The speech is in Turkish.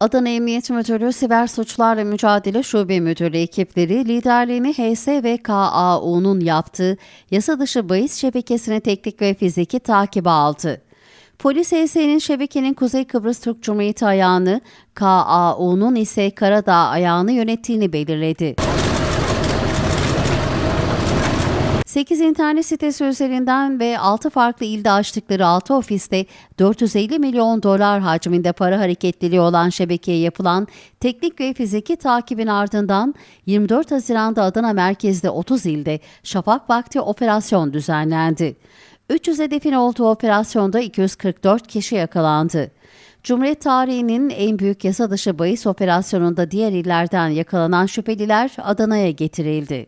Adana Emniyet Müdürlüğü Siber Suçlarla Mücadele Şube Müdürlüğü ekipleri liderliğini HS ve KAU'nun yaptığı yasa dışı bahis şebekesini teknik ve fiziki takibe aldı. Polis HS'nin şebekenin Kuzey Kıbrıs Türk Cumhuriyeti ayağını, KAU'nun ise Karadağ ayağını yönettiğini belirledi. 8 internet sitesi üzerinden ve 6 farklı ilde açtıkları 6 ofiste 450 milyon dolar hacminde para hareketliliği olan şebekeye yapılan teknik ve fiziki takibin ardından 24 Haziran'da Adana merkezde 30 ilde şafak vakti operasyon düzenlendi. 300 hedefin olduğu operasyonda 244 kişi yakalandı. Cumhuriyet tarihinin en büyük yasa dışı bahis operasyonunda diğer illerden yakalanan şüpheliler Adana'ya getirildi.